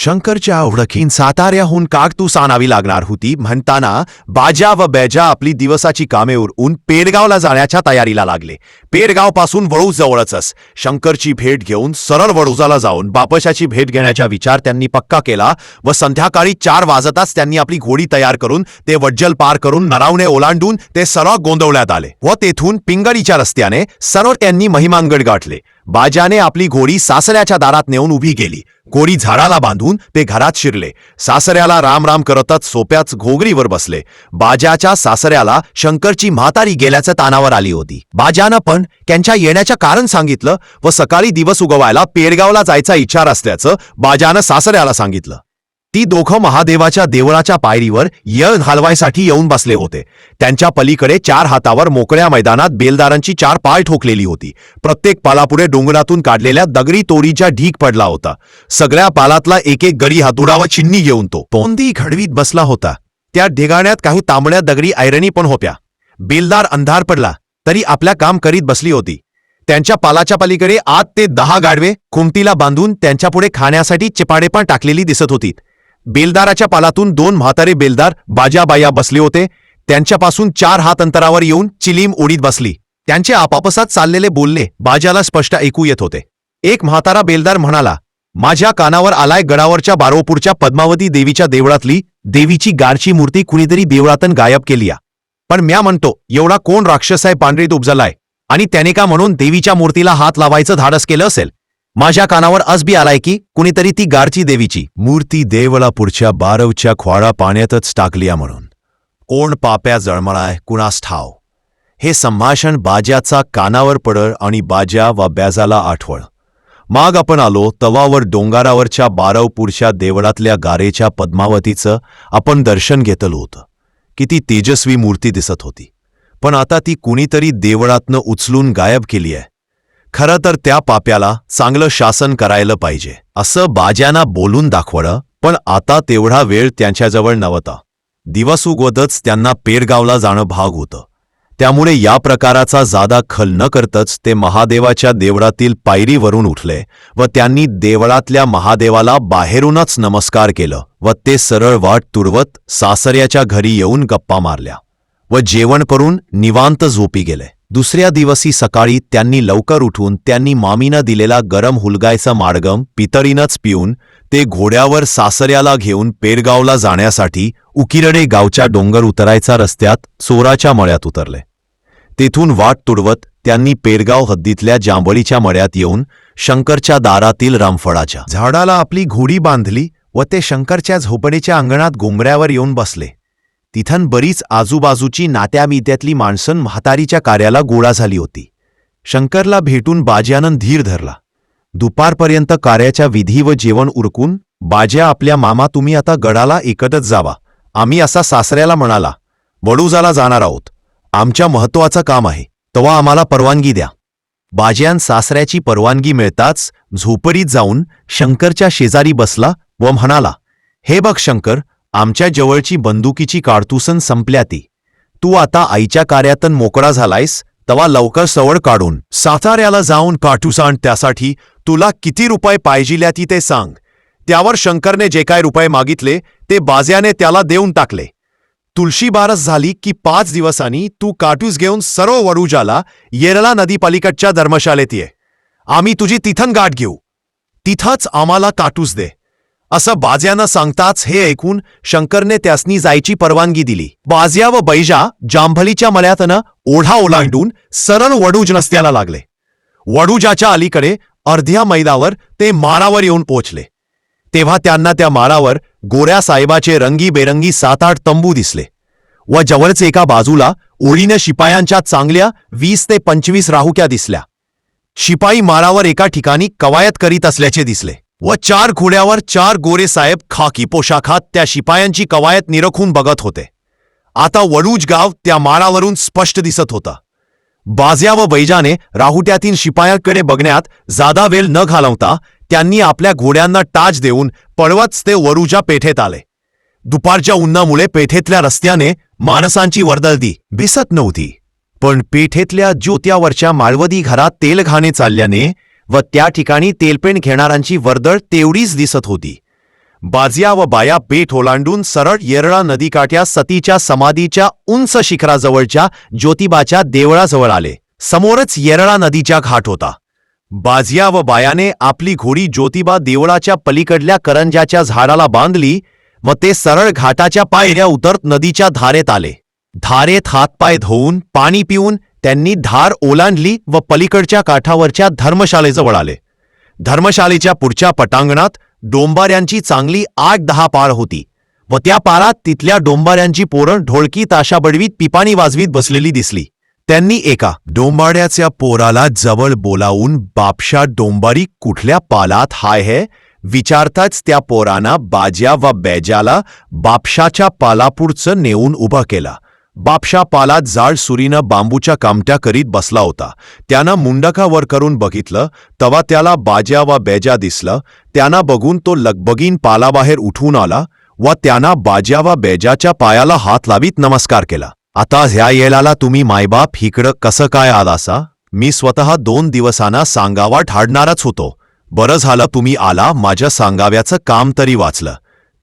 शंकरच्या ओळखीन साताऱ्याहून कागतूस आणावी लागणार होती म्हणताना बाजा व बैजा आपली दिवसाची कामे उरवून पेडगावला जाण्याच्या तयारीला लागले. पेरगावपासून वळू वळूज जवळच शंकरची भेट घेऊन सरळ वळूजाला जाऊन बापशाची भेट घेण्याचा विचार त्यांनी पक्का केला व संध्याकाळी चार वाजताच त्यांनी आपली घोडी तयार करून ते वज्जल पार करून नरावणे ओलांडून ते सरळ गोंदवण्यात आले व तेथून पिंगळीच्या रस्त्याने सरळ त्यांनी महिमानगड गाठले. बाजाने आपली घोडी सासऱ्याच्या दारात नेऊन उभी केली. घोडी झाडाला बांधून ते घरात शिरले. सासऱ्याला राम राम करतच सोप्याच घोगरीवर बसले. बाजाच्या सासऱ्याला शंकरची म्हातारी गेल्याच्या तानावर आली होती. बाजानं पण त्यांच्या येण्याच्या कारण सांगितलं व सकाळी दिवस उगवायला पेडगावला जायचा इच्छार असल्याचं बाजानं सासऱ्याला सांगितलं. ती दोघं महादेवाच्या देवळाच्या पायरीवर यळ घालवायसाठी येऊन बसले होते. त्यांच्या पलीकडे चार हातावर मोकळ्या मैदानात बेलदारांची चार पाय ठोकलेली होती. प्रत्येक पालापुढे डोंगरातून काढलेल्या दगडी तोरीच्या ढीक पडला होता. सगळ्या पालातला एक एक गडी हातुडावा चिन्नी घेऊन तो तोंदी घडवीत बसला होता. त्या ढिगाण्यात काही तांबड्या दगडी ऐरणी पण होत्या. बेलदार अंधार पडला तरी आपल्या काम करीत बसली होती. त्यांच्या पालाच्या पलीकडे आत ते दहा गाडवे खुमटीला बांधून त्यांच्यापुढे खाण्यासाठी चिपाडे पण टाकलेली दिसत होती बेलदाराच्या पालातून दोन म्हातारे बेलदार बाजाबाया बसले होते. त्यांच्यापासून चार हात अंतरावर येऊन चिलीम उडीत बसली. त्यांचे आपापसात चाललेले बोलणे बाजाला स्पष्ट ऐकू येत होते. एक म्हातारा बेलदार म्हणाला माझ्या कानावर आलाय गडावरच्या बारोपूरच्या पद्मावती देवीच्या देवळातली देवीची गारची मूर्ती कुणीतरी देवळातून गायब केली पण म्या म्हणतो एवढा कोण राक्षस आहे पांढरीत उपजलाय आणि त्याने का म्हणून देवीच्या मूर्तीला हात लावायचं धाडस केलं असेल? माझ्या कानावर असबी आलाय की कुणीतरी ती गारची देवीची मूर्ती देवळा पुढच्या बारवच्या ख्वाळा पाण्यातच टाकलीया म्हणून. कोण पाप्या जळमळाय कुणास ठाव? हे संभाषण बाज्याचा कानावर पडळ आणि बाज्या वा ब्याजाला आठवळ. माग आपण आलो तवावर डोंगारावरच्या बारवपूरच्या देवळातल्या गारेच्या पद्मावतीचं आपण दर्शन घेतलं होतं. किती तेजस्वी मूर्ती दिसत होती. पण आता ती कुणीतरी देवळातनं उचलून गायब केली आहे खरं तर त्या पाप्याला चांगलं शासन करायला पाहिजे. असं बाज्यांना बोलून दाखवलं पण आता तेवढा वेळ त्यांच्याजवळ नव्हता. दिवस उगवतच त्यांना पेरगावला जाणं भाग होतं. त्यामुळे या प्रकाराचा जादा खल न करतच ते महादेवाच्या देवळातील पायरीवरून उठले व त्यांनी देवळातल्या महादेवाला बाहेरूनच नमस्कार केलं व ते सरळ वाट तुडवत सासऱ्याच्या घरी येऊन गप्पा मारल्या व जेवण करून निवांत झोपी गेले. दुसऱ्या दिवशी सकाळी त्यांनी लवकर उठून त्यांनी मामीनं दिलेला गरम हुलगायचा माडगम पितळीनंच पिऊन ते घोड्यावर सासऱ्याला घेऊन पेरगावला जाण्यासाठी उकिरडे गावच्या डोंगर उतरायचा रस्त्यात चोराच्या मळ्यात उतरले. तेथून वाट तुडवत त्यांनी पेरगाव हद्दीतल्या जांभळीच्या मळ्यात येऊन शंकरच्या दारातील रामफळाच्या झाडाला आपली घोडी बांधली व ते शंकरच्या झोपडीच्या अंगणात घुमऱ्यावर येऊन बसले. तिथं बरीच आजूबाजूची नात्यामित्यातली माणसं म्हातारीच्या कार्याला गोळा झाली होती. शंकरला भेटून बाज्यानं धीर धरला. दुपारपर्यंत कार्याच्या विधी व जेवण उरकून बाज्या आपल्या मामा तुम्ही आता गडाला एकटच जावा. आम्ही असा सासऱ्याला म्हणाला वडूजाला जाणार आहोत. आमच्या महत्वाचं काम आहे. तेव्हा आम्हाला परवानगी द्या. बाज्यान सासऱ्याची परवानगी मिळताच झोपडीत जाऊन शंकरच्या शेजारी बसला व म्हणाला हे बघ शंकर आमच्या जवळची बंदुकीची काडतुसन संपल्या ती तू आता आईच्या कार्यातन मोकळा झालायस तवा लवकर सवड काढून साताऱ्याला जाऊन काटूसान त्यासाठी तुला किती रुपये पाहिजिल्या ती ते सांग. त्यावर शंकरने जे काय रुपये मागितले ते बाज्याने त्याला देऊन टाकले. तुळशी बारस झाली की पाच दिवसांनी तू काटूस घेऊन सर्व वडूजाला येरला नदी पलीकडच्या धर्मशाळेत ये. आम्ही तुझी तिथन गाठ घेऊ. तिथंच आम्हाला काटूस दे. असं बाज्यानं सांगताच हे ऐकून शंकरने त्यासनी जायची परवानगी दिली. बाज्या व बैजा जांभलीच्या मळ्यातनं ओढा ओलांडून सरळ वडूज रस्त्याला लागले. वडूजाच्या अलीकडे अर्ध्या मैदावर ते मारावर येऊन पोचले तेव्हा त्यांना त्या माळावर गोऱ्या साहेबाचे रंगीबेरंगी सात आठ तंबू दिसले व जवळच एका बाजूला ओळीनं शिपायांच्या चांगल्या वीस ते पंचवीस राहुक्या दिसल्या. शिपाई माळावर एका ठिकाणी कवायत करीत असल्याचे दिसले. व चार घोड्यावर चार गोरे साहेब खाकी पोशाखात त्या शिपायांची कवायत निरखून बघत होते. आता वडूज गाव त्या माळावरून स्पष्ट दिसत होता. बाज्या व बैजाने राहुट्यातील शिपायांकडे बघण्यात जादा वेळ न घालवता त्यांनी आपल्या घोड्यांना टाच देऊन पळवत ते वरुजा पेठेत आले. दुपारच्या उन्हामुळे पेठेतल्या रस्त्याने माणसांची वर्दळदी दिसत नव्हती. पण पेठेतल्या ज्योत्यावरच्या माळवदी घरात तेल घाणे चालल्याने व त्या ठिकाणी तेलपेण घेणाऱ्यांची वर्दळ तेवढीच दिसत होती. बाजिया व बाया बेट ओलांडून सरळ येरळा नदीकाठ्या सतीच्या समाधीच्या उंच शिखराजवळच्या ज्योतिबाच्या देवळाजवळ आले. समोरच येरळा नदीच्या घाट होता. बाजिया व बायाने आपली घोडी ज्योतिबा देवळाच्या पलीकडल्या करंजाच्या झाडाला बांधली व ते सरळ घाटाच्या पायऱ्या उतरत नदीच्या धारेत आले. धारेत हातपाय धुवून पाणी पिऊन त्यांनी धार ओलांडली व पलीकडच्या काठावरच्या धर्मशाळेजवळ आले. धर्मशाळेच्या पुढच्या पटांगणात डोंबाऱ्यांची चांगली आठ दहा पाळ होती व त्या पारात तिथल्या डोंबाऱ्यांची पोरं ढोळकी ताशा बडवीत पिपाणी वाजवीत बसलेली दिसली. त्यांनी एका डोंबाड्याच्या पोराला जवळ बोलावून बापशा डोंबारी कुठल्या पालात हाय हे? विचारताच त्या पोराना बाज्या व बेजाला बापशाच्या पालापुढचं नेऊन उभा केला. बापशा पालात जाळ सुरीनं बांबूच्या कामट्या करीत बसला होता. त्यानं मुंडका वर करून बघितलं तवा त्याला बाज्या वा बेजा दिसलं त्यांना बघून तो लगबगीन पालाबाहेर उठून आला व त्यांना बाज्या व बेजाच्या पायाला हात लावीत नमस्कार केला. आता ह्या येलाला तुम्ही मायबाप हिकडं कसं काय आलासा? मी स्वतः दोन दिवसांना सांगावा ठाडणारच होतो. बरं झालं तुम्ही आला माझ्या सांगाव्याचं काम तरी वाचलं.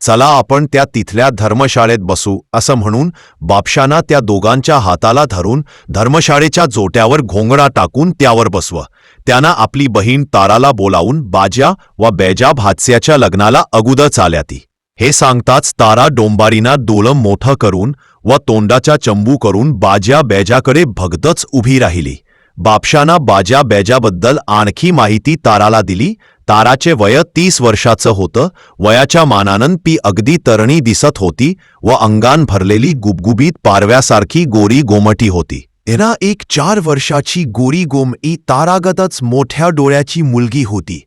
चला आपण त्या तिथल्या धर्मशाळेत बसू असं म्हणून बापशाना त्या दोघांच्या हाताला धरून धर्मशाळेच्या जोट्यावर घोंगडा टाकून त्यावर बसवं. त्यांना आपली बहीण ताराला बोलावून बाज्या व बैजा भातस्याच्या लग्नाला अगुदच आल्या ती हे सांगताच तारा डोंबारीना दोलम मोठं करून व तोंडाचा चंबू करून बाज्या बेजाकडे भगदच उभी राहिली. बापशाना बाजा बेजाबद्दल आणखी माहिती ताराला दिली ताराचे वय तीस वर्षाचं होतं वयाच्या मानानं ती अगदी तरणी दिसत होती व अंगान भरलेली गुबगुबीत पारव्यासारखी गोरी गोमटी होती. एना एक चार वर्षाची गोरी गोमई तारागतच मोठ्या डोळ्याची मुलगी होती.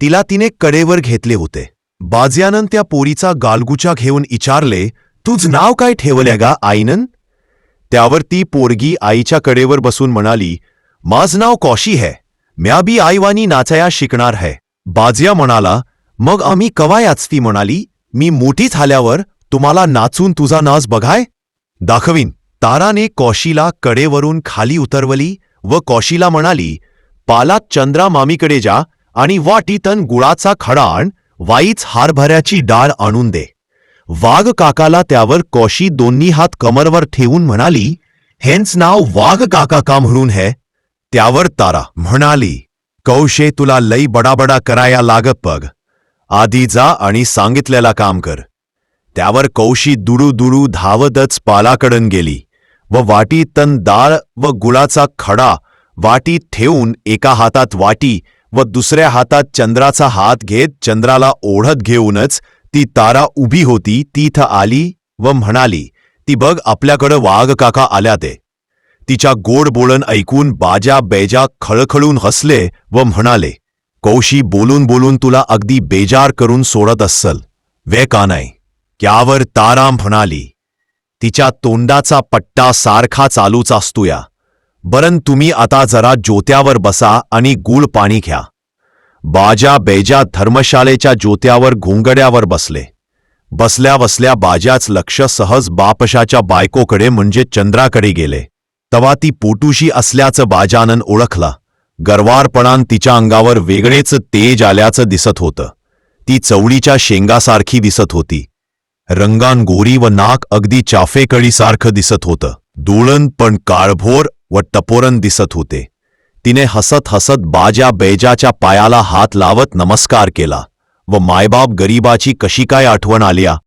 तिला तिने कडेवर घेतले होते. बाज्यानं त्या पोरीचा गालगुचा घेऊन विचारले तुझ नाव काय ठेवल्या गा आईनन? त्यावर ती पोरगी आईच्या कडेवर बसून म्हणाली माझ नाव कौशी है. म्या बी आईवानी नाचाया शिकणार है. बाजिया म्हणाला मग आम्ही कवायाच ती म्हणाली? मी मोठी झाल्यावर तुम्हाला नाचून तुझा नाच बघाय? दाखवीन ताराने कौशीला कडेवरून खाली उतरवली व कौशीला म्हणाली पालात चंद्रा मामीकडे जा आणि वाटीतन गुळाचा खडा आण वाईच हारभऱ्याची डाळ आणून दे. वाघ काकाला त्यावर कौशी दोन्ही हात कमरवर ठेवून म्हणाली हेंच नाव वाघ काका का म्हणून है. त्यावर तारा म्हणाली कौशे तुला लई बडाबडा कराया लागत बघ. आधी जा आणि सांगितलेला काम कर. त्यावर कौशी दुडू दुडू धावतच पालाकडून गेली व वाटी तन डाळ व गुळाचा खडा वाटी ठेवून एका हातात वाटी व दुसऱ्या हातात चंद्राचा हात घेत चंद्राला ओढत घेऊनच ती तारा उभी होती तीथ आली व म्हणाली ती बघ आपल्याकडं वाघ काका आल्या ते. तिच्या गोड बोलण ऐकून बाजा बेजा खळखळून हसले व म्हणाले कौशी बोलून बोलून तुला अगदी बेजार करून सोडत अस्सल. वे का नाही? त्यावर तारा म्हणाली तिच्या तोंडाचा पट्टा सारखा चालूच असतोया. बरं तुम्ही आता जरा ज्योत्यावर बसा आणि गुळ पाणी घ्या. बाजा बेजा धर्मशालेच्या ज्योत्यावर घोंगड्यावर बसले. बसल्या बसल्या बाजाच लक्ष सहज बापशाच्या बायकोकडे म्हणजे चंद्राकडे गेले. तवा ती पोटूशी असल्याचं बाजानन ओळखला. गरवारपणान तिच्या अंगावर वेगळेच तेज आल्याचं दिसत होतं. ती चवळीच्या शेंगासारखी दिसत होती. रंगान गोरी व नाक अगदी चाफेकळीसारखं दिसत होतं. डोळण पण काळभोर व टपोरन दिसत होते. तिने हसत हसत बाजा बैजाच्या पायाला हात लावत नमस्कार केला व मायबाप गरीबाची कशी काय आठवण आल्या?